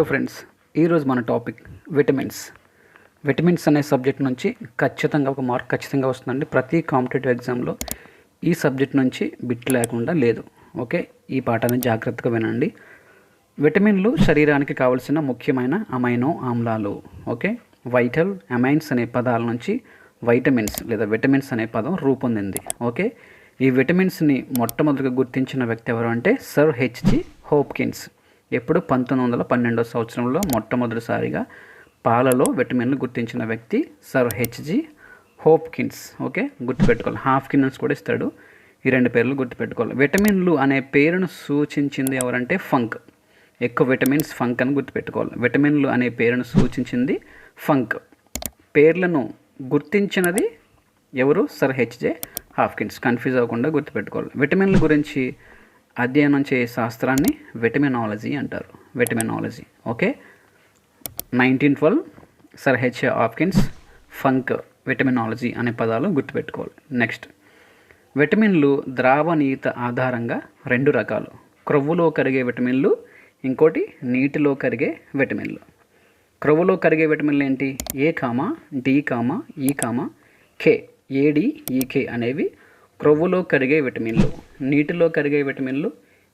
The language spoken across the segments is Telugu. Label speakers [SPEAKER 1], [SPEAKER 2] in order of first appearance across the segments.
[SPEAKER 1] హలో ఫ్రెండ్స్ ఈరోజు మన టాపిక్ విటమిన్స్. విటమిన్స్ అనే సబ్జెక్ట్ నుంచి ఖచ్చితంగా ఒక మార్క్ ఖచ్చితంగా వస్తుందండి. ప్రతి కాంపిటేటివ్ ఎగ్జామ్లో ఈ సబ్జెక్ట్ నుంచి బిట్ లేకుండా లేదు. ఓకే? ఈ పాఠాన్ని జాగ్రత్తగా వినండి. విటమిన్లు శరీరానికి కావలసిన ముఖ్యమైన అమైనో ఆమ్లాలు ఓకే? వైటల్ అమైన్స్ అనే పదాల నుంచి వైటమిన్స్ లేదా విటమిన్స్ అనే పదం రూపొందింది ఓకే? ఈ విటమిన్స్ని మొట్టమొదటిగా గుర్తించిన వ్యక్తి ఎవరు అంటే సర్ హెచ్జి హోప్కిన్స్. ఎప్పుడు పంతొమ్మిది వందల పన్నెండో సంవత్సరంలో మొట్టమొదటిసారిగా పాలలో విటమిన్లు గుర్తించిన వ్యక్తి sir H G Hopkins. Okay? గుర్తుపెట్టుకోవాలి. హాఫ్కిన్స్ కూడా ఇస్తాడు. ఈ రెండు పేర్లు గుర్తుపెట్టుకోవాలి. విటమిన్లు అనే పేరును సూచించింది ఎవరంటే ఫంక్. ఎక్కువ విటమిన్స్ ఫంక్ అని గుర్తుపెట్టుకోవాలి. విటమిన్లు అనే పేరును సూచించింది ఫంక్. పేర్లను గుర్తించినది ఎవరు? సర్ హెచ్జే హాఫ్కిన్స్ కన్ఫ్యూజ్ అవ్వకుండా గుర్తుపెట్టుకోవాలి. విటమిన్ల గురించి అధ్యయనం చేసే శాస్త్రాన్ని విటమినాలజీ అంటారు. Vitaminology. Okay? Nineteen twelve sir H Hopkins Funk vitaminology అనే పదాలు గుర్తుపెట్టుకోవాలి. నెక్స్ట్. విటమిన్లు ద్రావణీయత ఆధారంగా రెండు రకాలు. క్రొవ్వులో కరిగే విటమిన్లు ఇంకోటి నీటిలో కరిగే విటమిన్లు. క్రొవ్వులో కరిగే విటమిన్లు ఏంటి? A comma? D comma? E comma? K. AD EK అనేవి క్రొవ్వులో కరిగే విటమిన్లు నీటిలో కరిగే విటమిన్లు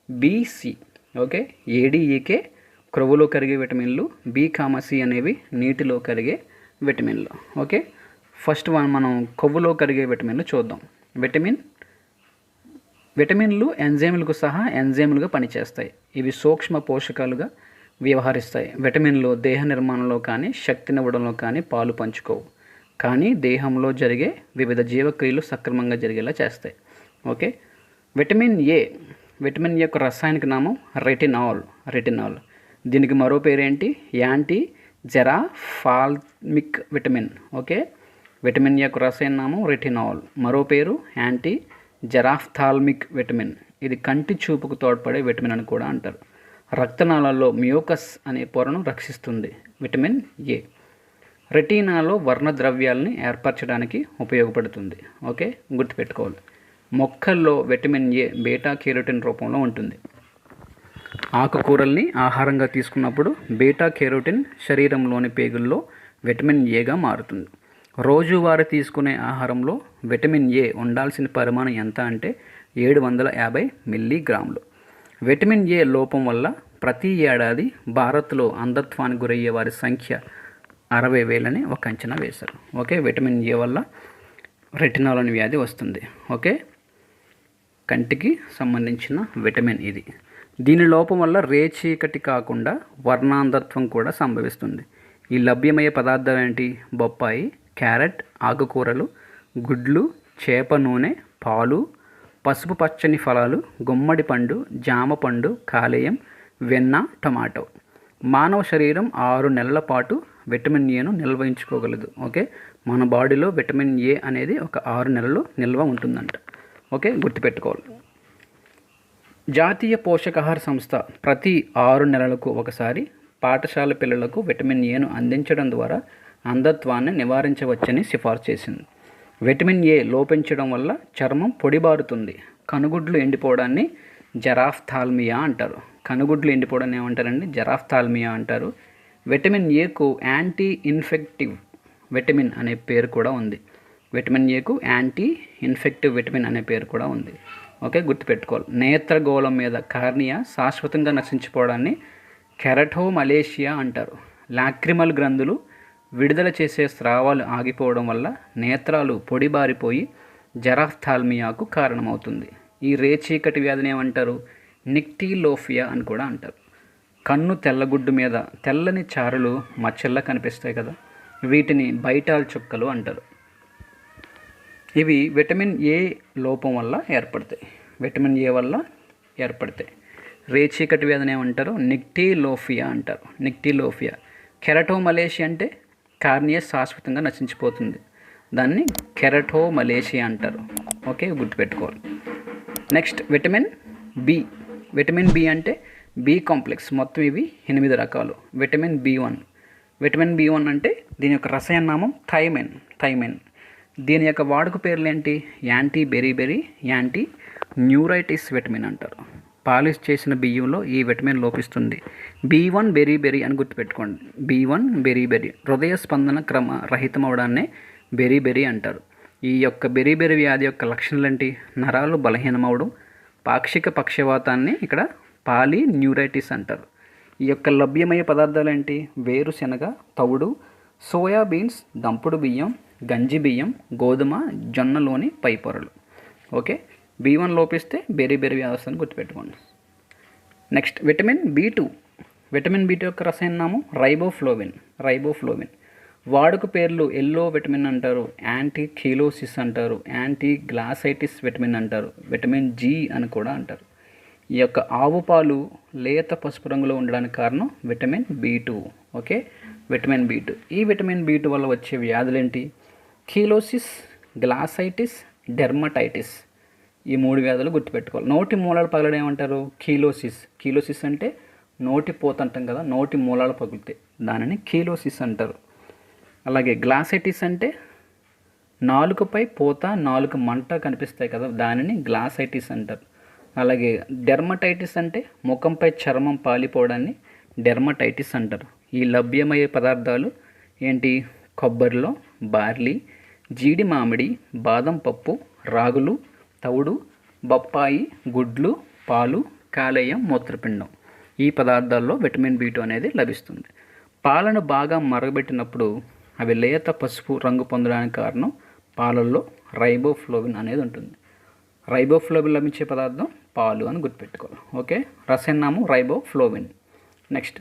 [SPEAKER 1] బిసి ఓకే ఏడిఈకే క్రొవ్వులో కరిగే విటమిన్లు బి కామసి అనేవి నీటిలో కరిగే విటమిన్లు ఓకే ఫస్ట్ వన్ మనం కొవ్వులో కరిగే విటమిన్లు చూద్దాం. విటమిన్ విటమిన్లు ఎంజైములకు సహా ఎంజైములుగా పనిచేస్తాయి. ఇవి సూక్ష్మ పోషకాలుగా వ్యవహరిస్తాయి. విటమిన్లు దేహ నిర్మాణంలో కానీ శక్తినివ్వడంలో కానీ పాలు పంచుకోవు. కానీ దేహంలో జరిగే వివిధ జీవక్రియలు సక్రమంగా జరిగేలా చేస్తాయి. ఓకే? Vitamin A. విటమిన్ యొక్క రసాయనిక నామం రెటినాల్. రెటినాల్. దీనికి మరో పేరేంటి? ఏంటి anti xerophthalmic vitamin. Okay? Vitamin యొక్క రసాయన నామం రెటినాల్. మరో పేరు యాంటీ జెరాఫ్థాల్మిక్ విటమిన్. ఇది కంటి చూపుకు తోడ్పడే విటమిన్ అని కూడా అంటారు. రక్తనాళాల్లో మ్యూకస్ అనే పొరను రక్షిస్తుంది విటమిన్ ఏ. రెటీనాలో వర్ణద్రవ్యాలని ఏర్పరచడానికి ఉపయోగపడుతుంది. ఓకే? గుర్తుపెట్టుకోవాలి. మొక్కల్లో విటమిన్ ఏ బీటా కెరోటిన్ రూపంలో ఉంటుంది. ఆకుకూరల్ని ఆహారంగా తీసుకున్నప్పుడు బీటా కెరోటిన్ శరీరంలోని పేగుల్లో విటమిన్ ఏగా మారుతుంది. రోజువారీ తీసుకునే ఆహారంలో విటమిన్ ఏ ఉండాల్సిన పరిమాణం ఎంత అంటే ఏడు వందల యాభై మిల్లీగ్రాములు. విటమిన్ ఏ లోపం వల్ల ప్రతి ఏడాది భారత్లో అంధత్వానికి గురయ్యే వారి సంఖ్య అరవై వేలని ఒక అంచనా వేశారు. ఓకే? విటమిన్ ఏ వల్ల రెటినాల్ అనే వ్యాధి వస్తుంది. ఓకే? కంటికి సంబంధించిన విటమిన్ ఇది. దీని లోపం వల్ల రేచీకటి కాకుండా వర్ణాంధత్వం కూడా సంభవిస్తుంది. ఈ లభ్యమయ్యే పదార్థాలు ఏంటి? బొప్పాయి క్యారెట్ ఆకుకూరలు గుడ్లు చేప నూనె పాలు పసుపు పచ్చని ఫలాలు గుమ్మడి పండు జామ పండు కాలేయం వెన్న టమాటో. మానవ శరీరం ఆరు నెలల పాటు విటమిన్ ఏను నిల్వ ఉంచుకోగలదు ఓకే? మన బాడీలో విటమిన్ ఏ అనేది ఒక ఆరు నెలలు నిల్వ ఉంటుందంట. ఓకే? గుర్తుపెట్టుకోవాలి. జాతీయ పోషకాహార సంస్థ ప్రతి ఆరు నెలలకు ఒకసారి పాఠశాల పిల్లలకు విటమిన్ ఏను అందించడం ద్వారా అంధత్వాన్ని నివారించవచ్చని సిఫార్సు చేసింది. విటమిన్ ఏ లోపించడం వల్ల చర్మం పొడిబారుతుంది. కనుగుడ్లు ఎండిపోవడాన్ని జరాఫ్థాల్మియా అంటారు. కనుగుడ్లు ఎండిపోవడాన్ని ఏమంటారండి? జరాఫ్థాల్మియా అంటారు. విటమిన్ ఏకు యాంటీ ఇన్ఫెక్టివ్ విటమిన్ అనే పేరు కూడా ఉంది. విటమిన్ ఏకు యాంటీ ఇన్ఫెక్టివ్ విటమిన్ అనే పేరు కూడా ఉంది. ఓకే గుర్తుపెట్టుకోవాలి. నేత్రగోళం మీద కార్నియా శాశ్వతంగా నశించిపోవడాన్ని కెరటో మలేషియా అంటారు. లాక్రిమల్ గ్రంథులు విడుదల చేసే స్రావాలు ఆగిపోవడం వల్ల నేత్రాలు పొడిబారిపోయి జరాఫ్థాల్మియాకు కారణమవుతుంది. ఈ రేచీకటి వ్యాధిని ఏమంటారు? నిక్టీలోఫియా అని కూడా అంటారు. కన్ను తెల్లగుడ్డు మీద తెల్లని చారులు మచ్చల్లా కనిపిస్తాయి కదా వీటిని బైటాల్ చుక్కలు అంటారు. ఇవి విటమిన్ ఏ లోపం వల్ల ఏర్పడతాయి. విటమిన్ ఏ వల్ల ఏర్పడతాయి. రేచీకటి వేదన ఏమంటారు? నిక్టీలోఫియా అంటారు. నిక్టీలోఫియా. కెరటోమలేషియా అంటే కార్నియా శాశ్వతంగా నశించిపోతుంది. దాన్ని కెరటో మలేషియా అంటారు. ఓకే గుర్తుపెట్టుకోవాలి. Next vitamin B. Vitamin B అంటే బి కాంప్లెక్స్ మొత్తం ఇవి ఎనిమిది రకాలు. Vitamin B one vitamin B one అంటే దీని యొక్క రసాయన నామం థైమెన్ థైమెన్. దీని యొక్క వాడుక పేర్లు ఏంటి anti beriberi anti neuritis vitamin అంటారు. పాలిష్ చేసిన బియ్యంలో ఈ విటమిన్ లోపిస్తుంది. బీ వన్ బెరీ అని గుర్తుపెట్టుకోండి. బీ వన్ బెరీ బెరీ హృదయ స్పందన క్రమ రహితం అవడాన్నే బెరీ బెరీ అంటారు. ఈ యొక్క బెరీ వ్యాధి యొక్క లక్షణాలు ఏంటి నరాలు బలహీనమవడం పాక్షిక పక్షవాతాన్ని ఇక్కడ పాలి న్యూరైటిస్ అంటారు. ఈ యొక్క లభ్యమయ్యే పదార్థాలు ఏంటి వేరుశనగ తవుడు సోయాబీన్స్ దంపుడు బియ్యం గంజి బియ్యం గోధుమ జొన్నలోని పై పొరలు ఓకే? బి వన్ లోపిస్తే బెరీ బెరీ వ్యవస్థను గుర్తుపెట్టుకోండి. Next vitamin B two. Vitamin B two యొక్క రసాయన నామం రైబోఫ్లోవిన్. రైబోఫ్లోవిన్. వాడుక పేర్లు ఎల్లో విటమిన్ అంటారు యాంటీ కీలోసిస్ అంటారు యాంటీ గ్లాసైటిస్ విటమిన్ అంటారు విటమిన్ జి అని కూడా అంటారు. ఈ యొక్క ఆవు పాలు లేత పసుపు రంగులో ఉండడానికి కారణం vitamin B two okay? Vitamin B two. ఈ విటమిన్ బి టూ వల్ల వచ్చే వ్యాధులు ఏంటి? Cheilosis glossitis dermatitis. ఈ మూడు వ్యాధులు గుర్తుపెట్టుకోవాలి. నోటి మూలాలు పగలడం ఏమంటారు? కీలోసిస్. కీలోసిస్ అంటే నోటి పోత అంటాం కదా నోటి మూలాలు పగులుతాయి దానిని కీలోసిస్ అంటారు. అలాగే గ్లాసైటిస్ అంటే నాలుకపై పోత నాలుక మంట కనిపిస్తాయి కదా దానిని గ్లాసైటిస్ అంటారు. అలాగే డెర్మటైటిస్ అంటే ముఖంపై చర్మం పాలిపోవడాన్ని డెర్మటైటిస్ అంటారు. ఈ లభ్యమయ్యే పదార్థాలు ఏంటి? కొబ్బరిలో బార్లీ జీడి మామిడి బాదం పప్పు రాగులు తవుడు బొప్పాయి గుడ్లు పాలు కాలేయం మూత్రపిండం. ఈ పదార్థాల్లో విటమిన్ బి టూ అనేది లభిస్తుంది. పాలను బాగా మరగబెట్టినప్పుడు అవి లేత పసుపు రంగు పొందడానికి కారణం పాలల్లో రైబోఫ్లోవిన్ అనేది ఉంటుంది. రైబోఫ్లోవిన్ లభించే పదార్థం పాలు అని గుర్తుపెట్టుకోవాలి ఓకే? రసాయన నామం riboflavin. Next.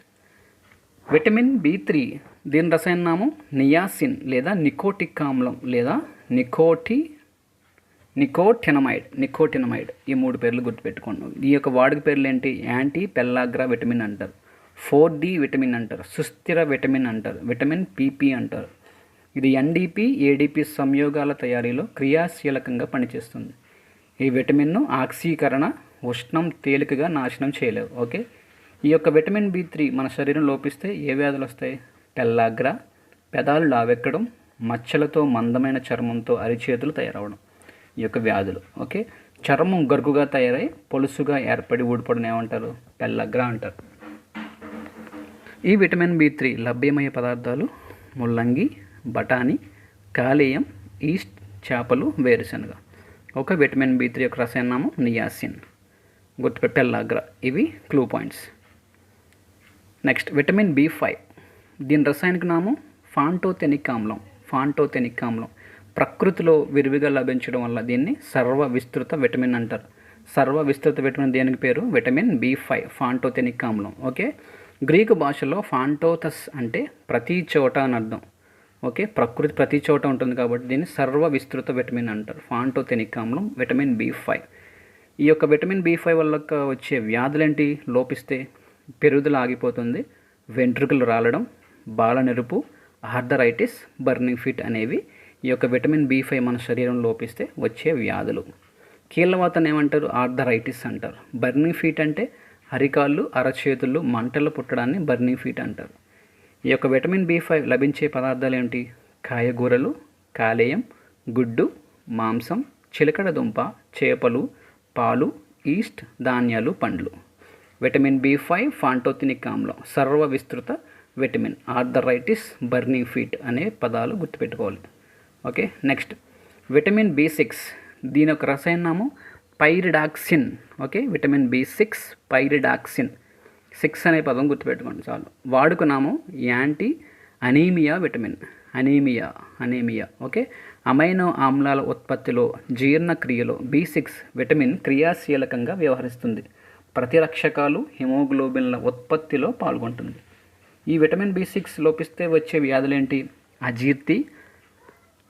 [SPEAKER 1] Vitamin B three. దీని రసాయన నియాసిన్ లేదా నికోటిక్ ఆమ్లం లేదా నికోటి నికోటినమైడ్ నికోటినమైడ్. ఈ మూడు పేర్లు గుర్తుపెట్టుకోండి. ఈ యొక్క వాడుక పేర్లు ఏంటి? యాంటీ పెల్లాగ్రా విటమిన్ అంటారు. ఫోర్ డి విటమిన్ అంటారు. సుస్థిర విటమిన్ అంటారు. విటమిన్ పీపీ అంటారు. ఇది ఎన్డీపీ ఏడీపీ సంయోగాల తయారీలో క్రియాశీలకంగా పనిచేస్తుంది. ఈ విటమిన్ను ఆక్సీకరణ ఉష్ణం తేలికగా నాశనం చేయలేవు ఓకే? ఈ యొక్క విటమిన్ బి త్రీ మన శరీరం లోపిస్తే ఏ వ్యాధులు వస్తాయి? పెల్లాగ్ర పెదాలు లావెక్కడం మచ్చలతో మందమైన చర్మంతో అరిచేతులు తయారవడం ఈ యొక్క వ్యాధులు ఓకే? చర్మం గరుకుగా తయారై పొలుసుగా ఏర్పడి ఊడిపడిన ఏమంటారు? పెల్లగ్ర అంటారు. ఈ విటమిన్ బి త్రీ లభ్యమయ్యే పదార్థాలు ముల్లంగి బఠానీ కాలేయం ఈస్ట్ చేపలు వేరుశనగ. ఒక విటమిన్ బి త్రీ యొక్క రసాయన నామం నియాసిన్. గుర్తుపె పెల్లాగ్ర ఇవి clue points. Next vitamin B five. దీని రసాయనిక నామం ఫాంటోథెనిక్ ఆమ్లం ఫాంటోథెనిక్ ఆమ్లం ప్రకృతిలో విరివిగా లభించడం వల్ల దీన్ని సర్వ విస్తృత విటమిన్ అంటారు. సర్వ విస్తృత విటమిన్ దేనికి పేరు? విటమిన్ బి ఫైవ్ ఫాంటోతెనిక్ ఆమ్లం ఓకే? గ్రీకు భాషలో ఫాంటోథస్ అంటే ప్రతి చోట అని అర్థం. ఓకే? ప్రకృతి ప్రతి చోట ఉంటుంది కాబట్టి దీన్ని సర్వ విస్తృత విటమిన్ అంటారు. ఫాంటోథెనిక్ ఆమ్లం విటమిన్ బి ఫైవ్. ఈ యొక్క విటమిన్ బి ఫైవ్ వల్ల వచ్చే వ్యాధులేంటి? లోపిస్తే పెరుగుదల ఆగిపోతుంది. వెంట్రుకలు రాలడం బాల నెరుపు ఆర్థరైటిస్ బర్నింగ్ ఫిట్ అనేవి ఈ యొక్క విటమిన్ బి ఫైవ్ మన శరీరం లోపిస్తే వచ్చే వ్యాధులు. కీళ్ళవాతను ఏమంటారు? ఆర్థరైటిస్ అంటారు. బర్నింగ్ ఫీట్ అంటే అరికాళ్ళు అరచేతులు మంటలు పుట్టడాన్ని బర్నింగ్ ఫీట్ అంటారు. ఈ యొక్క విటమిన్ బి ఫైవ్ లభించే పదార్థాలు ఏమిటి కాయగూరలు కాలేయం గుడ్డు మాంసం చిలకడ దుంప చేపలు పాలు ఈస్ట్ ధాన్యాలు పండ్లు. విటమిన్ బి ఫైవ్ ఫాంటోతినిక్ ఆమ్లం. సర్వ విస్తృత విటమిన్. ఆర్థరైటిస్ బర్నింగ్ ఫీట్ అనే పదాలు గుర్తుపెట్టుకోవాలి. Okay next. Vitamin B six. దీని యొక్క రసాయన నామం pyridoxine. Okay vitamin B six pyridoxine. Six అనే పదం గుర్తుపెట్టుకోండి చాలు. వాడుకున్నాము anti anaemia vitamin. Anaemia anaemia. Okay amino ఆమ్లాల ఉత్పత్తిలో జీర్ణక్రియలో బి సిక్స్ విటమిన్ క్రియాశీలకంగా వ్యవహరిస్తుంది. ప్రతిరక్షకాలు హిమోగ్లోబిన్ల ఉత్పత్తిలో పాల్గొంటుంది. ఈ విటమిన్ బి సిక్స్ లోపిస్తే వచ్చే వ్యాధులేంటి? అజీర్తి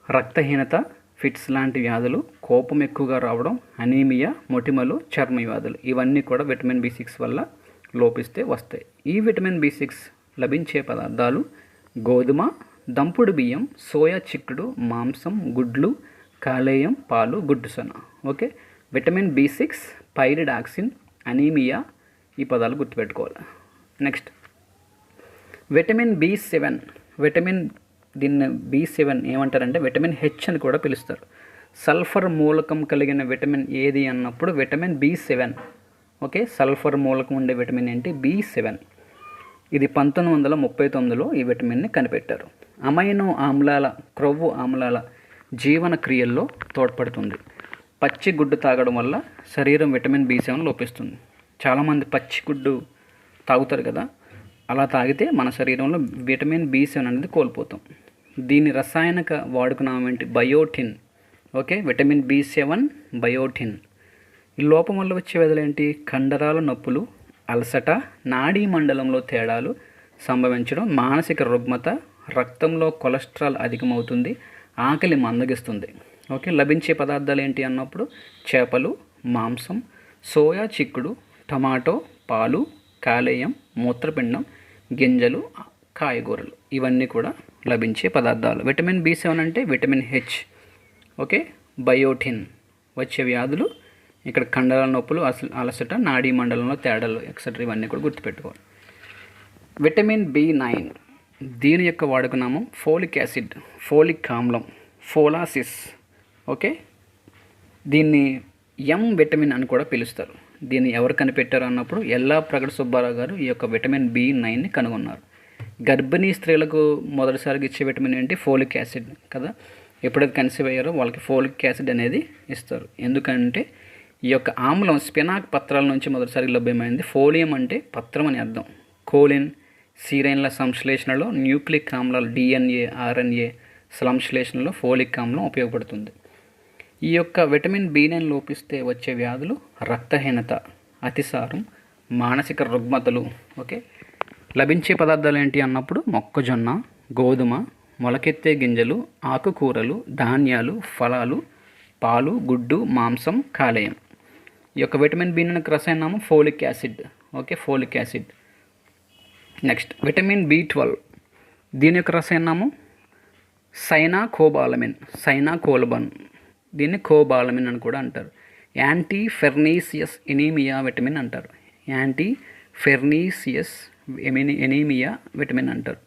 [SPEAKER 1] రక్తహీనత ఫిట్స్ లాంటి వ్యాధులు కోపం ఎక్కువగా రావడం అనీమియా మొటిమలు చర్మ వ్యాధులు ఇవన్నీ కూడా విటమిన్ బి సిక్స్ వల్ల లోపిస్తే వస్తాయి. ఈ విటమిన్ బి సిక్స్ లభించే పదార్థాలు గోధుమ దంపుడు బియ్యం సోయా చిక్కుడు మాంసం గుడ్లు కాలేయం పాలు గుడ్డు సొన. Okay? Vitamin B six pyridoxine anaemia ఈ పదాలు గుర్తుపెట్టుకోవాలి. Next. Vitamin B seven. Vitamin దీన్ని బి సెవెన్ ఏమంటారంటే విటమిన్ హెచ్ అని కూడా పిలుస్తారు. సల్ఫర్ మూలకం కలిగిన విటమిన్ ఏది అన్నప్పుడు vitamin B seven. Okay? Sulphur మూలకం ఉండే విటమిన్ ఏంటి? B seven. ఇది పంతొమ్మిది వందల ముప్పై తొమ్మిదిలో ఈ విటమిన్ని కనిపెట్టారు. అమైనో ఆమ్లాల క్రొవ్వు ఆమ్లాల జీవన క్రియల్లో తోడ్పడుతుంది. పచ్చి గుడ్డు తాగడం వల్ల శరీరం విటమిన్ బి సెవెన్ లోపిస్తుంది. చాలామంది పచ్చి గుడ్డు తాగుతారు కదా అలా తాగితే మన శరీరంలో విటమిన్ బి సెవెన్ అనేది కోల్పోతాం. దీని రసాయనిక వాడుకున్నాం ఏంటి? Biotin. Okay? Vitamin B seven biotin. ఈ లోపం వల్ల వచ్చే వ్యాధులు కండరాల నొప్పులు అలసట నాడీ మండలంలో తేడాలు సంభవించడం మానసిక రుగ్మత రక్తంలో కొలెస్ట్రాల్ అధికమవుతుంది ఆకలి మందగిస్తుంది. ఓకే లభించే పదార్థాలు ఏంటి అన్నప్పుడు? చేపలు మాంసం సోయా చిక్కుడు టమాటో పాలు కాలేయం మూత్రపిండం గింజలు కాయగూరలు. ఇవన్నీ కూడా లభించే పదార్థాలు. విటమిన్ బి సెవెన్ అంటే విటమిన్ హెచ్. Okay biotin. వచ్చే వ్యాధులు ఇక్కడ కండరాల నొప్పులు అసలు అలసట నాడీ మండలంలో తేడాలు ఎక్సెట్రా ఇవన్నీ కూడా గుర్తుపెట్టుకోవాలి. Vitamin B nine. దీని యొక్క వాడుకనామం ఫోలిక్ యాసిడ్ ఫోలిక్ ఆమ్లం ఫోలాసిస్. ఓకే? దీన్ని ఎం విటమిన్ అని కూడా పిలుస్తారు. దీన్ని ఎవరు కనిపెట్టారు అన్నప్పుడు ఎల్లా ప్రగడ సుబ్బారావు గారు ఈ యొక్క విటమిన్ బి నైన్ని కనుగొన్నారు. గర్భిణీ స్త్రీలకు మొదటిసారిగా ఇచ్చే విటమిన్ ఏంటి? ఫోలిక్ యాసిడ్ కదా? ఎప్పుడైతే కన్సీవ్ అయ్యారో వాళ్ళకి ఫోలిక్ యాసిడ్ అనేది ఇస్తారు. ఎందుకంటే ఈ యొక్క ఆమ్లం స్పినాక్ పత్రాల నుంచి మొదటిసారి లభ్యమైంది. ఫోలియం అంటే పత్రం అని అర్థం. కోలిన్ సీరైన్ల సంశ్లేషణలో న్యూక్లిక్ ఆమ్లాలు డిఎన్ఏ ఆర్ఎన్ఏ సంశ్లేషణలో ఫోలిక్ ఆమ్లం ఉపయోగపడుతుంది. ఈ యొక్క విటమిన్ బి నైన్ లోపిస్తే వచ్చే వ్యాధులు రక్తహీనత అతిసారం మానసిక రుగ్మతలు ఓకే? లభించే పదార్థాలు ఏంటి అన్నప్పుడు మొక్కజొన్న గోధుమ మొలకెత్తే గింజలు ఆకుకూరలు ధాన్యాలు ఫలాలు పాలు గుడ్డు మాంసం కాలేయం. ఈ యొక్క vitamin B nine రసాయనామం folic acid okay? Folic acid. Next vitamin B twelve. దీని యొక్క రసాయనము సైనా కోబాలమిన్ సైనా కోలబన్. దీన్ని కోబాలమిన్ అని కూడా అంటారు. యాంటీ ఫెర్నీసియస్ ఎనీమియా విటమిన్ అంటారు. యాంటీ ఫెర్నీసియస్ ఎమిని ఎనీమియా విటమిన్ అంటారు.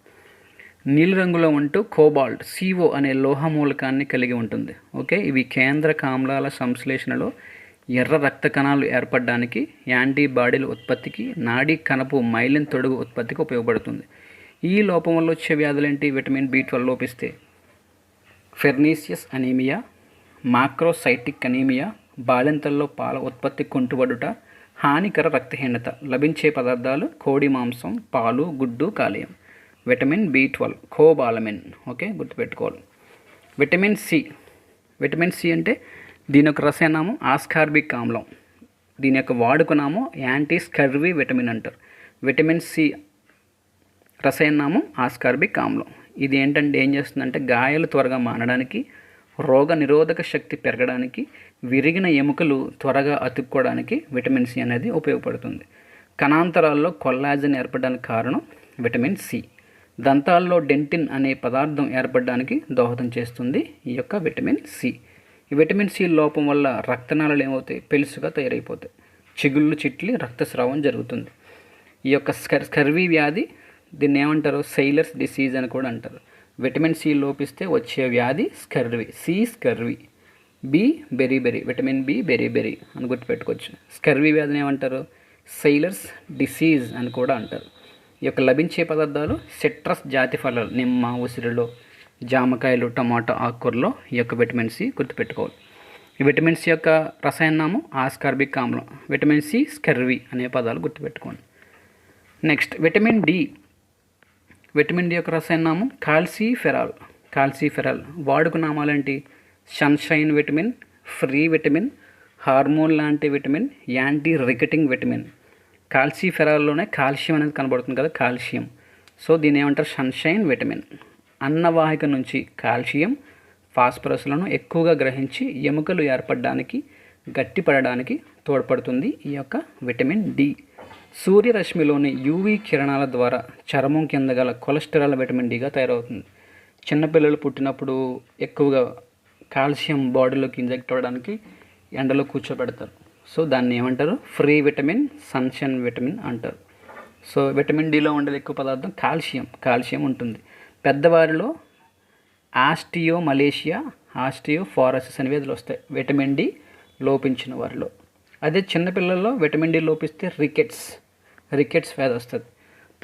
[SPEAKER 1] నీలి రంగులో ఉంటూ కోబాల్ట్ సిఓ అనే లోహ మూలకాన్ని కలిగి ఉంటుంది. ఓకే ఇవి కేంద్ర కామ్లాల సంశ్లేషణలో ఎర్ర రక్త కణాలు ఏర్పడడానికి యాంటీబాడీల ఉత్పత్తికి నాడీ కణపు మైలిన్ తొడుగు ఉత్పత్తికి ఉపయోగపడుతుంది. ఈ లోపం వల్ల వచ్చే వ్యాధులేంటి? విటమిన్ బి ట్వెల్వ్ లోపిస్తే. ఫెర్నీసియస్ అనీమియా మాక్రోసైటిక్ అనీమియా బాలింతల్లో పాల ఉత్పత్తి కుంటుబడుట హానికర రక్తహీనత లభించే పదార్థాలు కోడి మాంసం పాలు గుడ్డు కాలేయం. Vitamin B twelve cobalamin. Okay గుర్తుపెట్టుకోవాలి. Vitamin C. విటమిన్ సి అంటే దీని యొక్క రసాయనము ఆస్కార్బిక్ ఆమ్లం. దీని యొక్క వాడుకనామం యాంటీ స్కర్వీ విటమిన్ అంటారు. విటమిన్ సి రసాయనామం ఆస్కార్బిక్ ఆమ్లం. ఇది ఏంటంటే ఏం చేస్తుందంటే గాయాలు త్వరగా మానడానికి రోగ నిరోధక శక్తి పెరగడానికి విరిగిన ఎముకలు త్వరగా అతుక్కోవడానికి విటమిన్ సి అనేది ఉపయోగపడుతుంది. కణాంతరాల్లో కొల్లాజన్ ఏర్పడడానికి కారణం విటమిన్ సి. దంతాల్లో డెంటిన్ అనే పదార్థం ఏర్పడడానికి దోహదం చేస్తుంది ఈ యొక్క విటమిన్ సి. ఈ విటమిన్ సి లోపం వల్ల రక్తనాళాలు ఏమవుతాయి? పెలుసుగా తయారైపోతాయి. చిగుళ్ళు చిట్లి రక్తస్రావం జరుగుతుంది. ఈ యొక్క స్కర్ స్కర్వీ వ్యాధి దీన్ని ఏమంటారు? సెయిలర్స్ డిసీజ్ అని కూడా అంటారు. విటమిన్ సి లోపిస్తే వచ్చే వ్యాధి scurvy. C scurvy. B beri beri vitamin B beri beri అని గుర్తుపెట్టుకోవచ్చు. స్కర్వీ వ్యాధిని ఏమంటారు? సెయిలర్స్ డిసీజ్ అని కూడా అంటారు. ఈ యొక్క లభించే పదార్థాలు సిట్రస్ జాతి ఫలాలు. నిమ్మ ఉసిరిలో జామకాయలు టమాటో ఆకుకూరలో ఈ యొక్క విటమిన్ సి గుర్తుపెట్టుకోవాలి. ఈ విటమిన్ సి యొక్క రసాయనామం ఆస్కార్బిక్ ఆమ్లం. విటమిన్ సి స్కర్వి అనే పదాలు గుర్తుపెట్టుకోండి. Next vitamin D. Vitamin D యొక్క రసాయనామం కాల్సీఫెరాల్. కాల్సీఫెరాల్. వాడుక నామాలేంటి? Sunshine vitamin free vitamin hormone లాంటి విటమిన్ యాంటీ రికెటింగ్ విటమిన్. కాల్సీఫెరాల్లోనే కాల్షియం అనేది కనబడుతుంది కదా కాల్షియం. సో దీని ఏమంటారు? Sunshine vitamin. అన్నవాహిక నుంచి కాల్షియం ఫాస్ఫరస్లను ఎక్కువగా గ్రహించి ఎముకలు ఏర్పడడానికి గట్టిపడడానికి తోడ్పడుతుంది ఈ యొక్క విటమిన్ డి. సూర్యరశ్మిలోని యూవీ కిరణాల ద్వారా చర్మం కింద గల కొలెస్టరాల్ విటమిన్ డిగా తయారవుతుంది. చిన్నపిల్లలు పుట్టినప్పుడు ఎక్కువగా కాల్షియం బాడీలోకి ఇంజెక్ట్ అవ్వడానికి ఎండలో కూర్చోబెడతారు. సో దాన్ని ఏమంటారు? ఫ్రీ విటమిన్ సన్షైన్ విటమిన్ అంటారు. సో విటమిన్ డిలో ఉండేది ఎక్కువ పదార్థం కాల్షియం. కాల్షియం ఉంటుంది. పెద్దవారిలో ఆస్టియో మలేషియా ఆస్టియో ఫారసిస్ అనే వ్యాధులు వస్తాయి. విటమిన్ డి లోపించిన వారిలో. అదే చిన్నపిల్లల్లో విటమిన్ డి లోపిస్తే రికెట్స్ రికెట్స్ వ్యాధి వస్తుంది.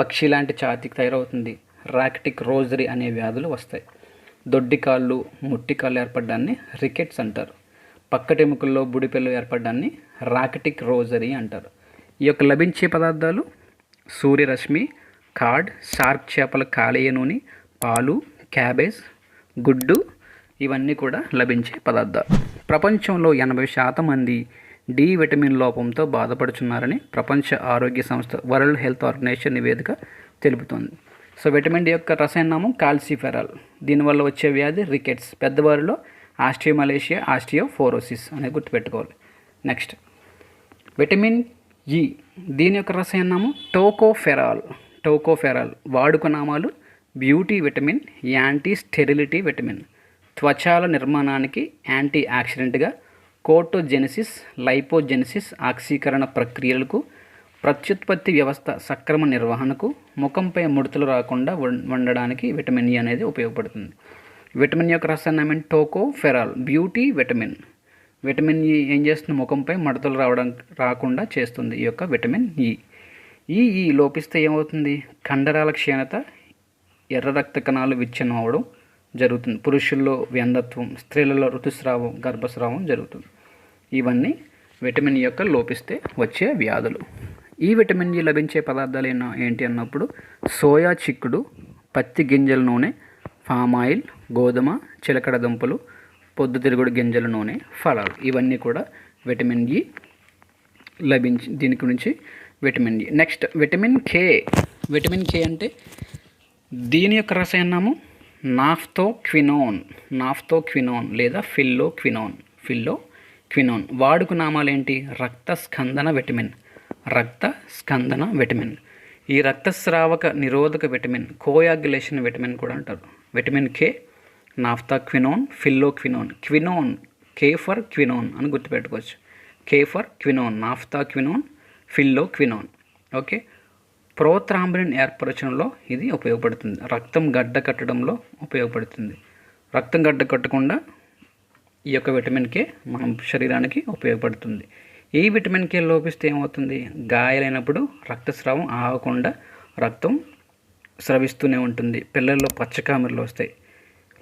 [SPEAKER 1] పక్షి లాంటి ఛాతీకి తయారవుతుంది. రాకిటిక్ రోజరీ అనే వ్యాధులు వస్తాయి. దొడ్డి కాళ్ళు ముట్టి కాళ్ళు ఏర్పడడాన్ని రికెట్స్ అంటారు. పక్కటెముకల్లో బుడిపెళ్ళు ఏర్పడడాన్ని రాకిటిక్ రోజరీ అంటారు. ఈ యొక్క లభించే పదార్థాలు సూర్యరశ్మి కార్డ్ షార్క్ చేపల కాలేయ నూనె పాలు క్యాబేజ్ గుడ్డు ఇవన్నీ కూడా లభించే పదార్థాలు. ప్రపంచంలో ఎనభై శాతం మంది డి విటమిన్ లోపంతో బాధపడుచున్నారని ప్రపంచ ఆరోగ్య సంస్థ వరల్డ్ హెల్త్ ఆర్గనైజేషన్ నివేదిక తెలుపుతోంది. సో విటమిన్ డి యొక్క రసాయనామం కాల్సిఫెరాల్. దీనివల్ల వచ్చే వ్యాధి రికెట్స్. పెద్దవారిలో ఆస్ట్రియోమలేషియా ఆస్ట్రియోఫోరోసిస్ అనేది గుర్తుపెట్టుకోవాలి. నెక్స్ట్. Vitamin E. దీని యొక్క రసాయనామం టోకోఫెరాల్. టోకోఫెరాల్. వాడుక నామాలు beauty vitamin anti sterility vitamin. త్వచాల నిర్మాణానికి యాంటీ ఆక్సిడెంట్గా కోటోజెనిసిస్ లైపోజెనిసిస్ ఆక్సీకరణ ప్రక్రియలకు ప్రత్యుత్పత్తి వ్యవస్థ సక్రమ నిర్వహణకు ముఖంపై ముడతలు రాకుండా వం- ఉండడానికి విటమిన్ ఇ అనేది ఉపయోగపడుతుంది. విటమిన్ యొక్క రసాయనమైన tocopherol beauty vitamin. Vitamin E ఏం చేస్తుంది? ముఖంపై మడతలు రావడం రాకుండా చేస్తుంది ఈ యొక్క విటమిన్ ఇ ఈ ఈ లోపిస్తే ఏమవుతుంది? కండరాల క్షీణత ఎర్ర రక్త కణాలు విచ్ఛిన్నం అవ్వడం జరుగుతుంది. పురుషుల్లో వ్యంధత్వం స్త్రీలలో ఋతుస్రావం గర్భస్రావం జరుగుతుంది. ఇవన్నీ విటమిన్ యొక్క లోపిస్తే వచ్చే వ్యాధులు. ఈ విటమిన్ ఈ లభించే పదార్థాలు ఏంటి అన్నప్పుడు సోయా చిక్కుడు పత్తి గింజల నూనె పామ్ ఆయిల్ గోధుమ చిలకడ దుంపలు పొద్దుతిరుగుడు గింజల నూనె ఫలాలు. ఇవన్నీ కూడా విటమిన్ ఇ లభించి దీని గురించి vitamin E next vitamin K vitamin K అంటే దీని యొక్క రసాయనము నాఫ్తో క్వినోన్ నాఫ్తో క్వినోన్ లేదా ఫిల్లో క్వినోన్ ఫిల్లో క్వినోన్ వాడుకు నామాలు ఏంటి రక్త స్కందన విటమిన్. రక్త స్కందన విటమిన్. ఈ రక్తస్రావక నిరోధక విటమిన్ కోయాగ్యులేషన్ విటమిన్ కూడా అంటారు. Vitamin K naphthoquinone phylloquinone quinone K for quinone అని గుర్తుపెట్టుకోవచ్చు. K for quinone naphthoquinone phylloquinone okay? Prothrombin ఏర్పరచడంలో ఇది ఉపయోగపడుతుంది. రక్తం గడ్డ కట్టడంలో ఉపయోగపడుతుంది. రక్తం గడ్డ కట్టకుండా ఈ యొక్క విటమిన్ కే మన శరీరానికి ఉపయోగపడుతుంది. ఈ విటమిన్ కే లోపిస్తే ఏమవుతుంది? గాయాలైనప్పుడు రక్తస్రావం ఆగకుండా రక్తం స్రవిస్తూనే ఉంటుంది. పిల్లల్లో పచ్చకామెరలు వస్తాయి.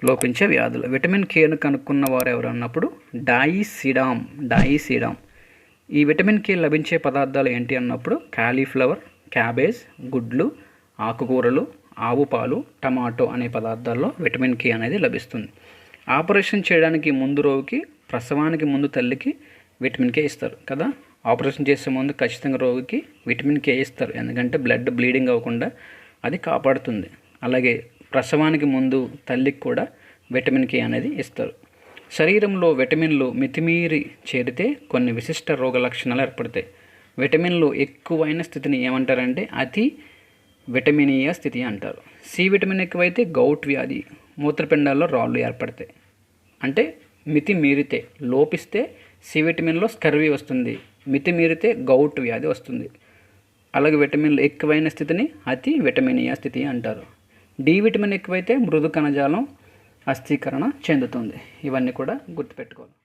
[SPEAKER 1] లోపించే వ్యాధులు. విటమిన్ కేను కనుక్కున్న వారు ఎవరు అన్నప్పుడు డాయిసిడామ్ డాయిసిడామ్ ఈ విటమిన్ కే లభించే పదార్థాలు ఏంటి అన్నప్పుడు? కాలీఫ్లవర్ క్యాబేజ్ గుడ్లు ఆకుకూరలు ఆవు పాలు టమాటో అనే పదార్థాల్లో విటమిన్ కే అనేది లభిస్తుంది. ఆపరేషన్ చేయడానికి ముందు రోగికి ప్రసవానికి ముందు తల్లికి విటమిన్ కే ఇస్తారు కదా? ఆపరేషన్ చేసే ముందు ఖచ్చితంగా రోగికి విటమిన్ కే ఇస్తారు. ఎందుకంటే బ్లడ్ బ్లీడింగ్ అవ్వకుండా అది కాపాడుతుంది. అలాగే ప్రసవానికి ముందు తల్లికి కూడా విటమిన్ కే అనేది ఇస్తారు. శరీరంలో విటమిన్లు మితిమీరి చేరితే కొన్ని విశిష్ట రోగ లక్షణాలు ఏర్పడతాయి. విటమిన్లు ఎక్కువైన స్థితిని ఏమంటారంటే అతి విటమినీయ స్థితి అంటారు. సి విటమిన్ ఎక్కువైతే గౌట్ వ్యాధి మూత్రపిండాల్లో రాళ్ళు ఏర్పడతాయి. అంటే మితి మీరితే లోపిస్తే సి విటమిన్లో స్కర్వీ వస్తుంది. మితి మీరితే గౌట్ వ్యాధి వస్తుంది. అలాగే విటమిన్లు ఎక్కువైన స్థితిని అతి విటమినీయ స్థితి అంటారు. డి విటమిన్ ఎక్కువైతే మృదు కణజాలం అస్థీకరణ చెందుతుంది. ఇవన్నీ కూడా గుర్తుపెట్టుకోవాలి.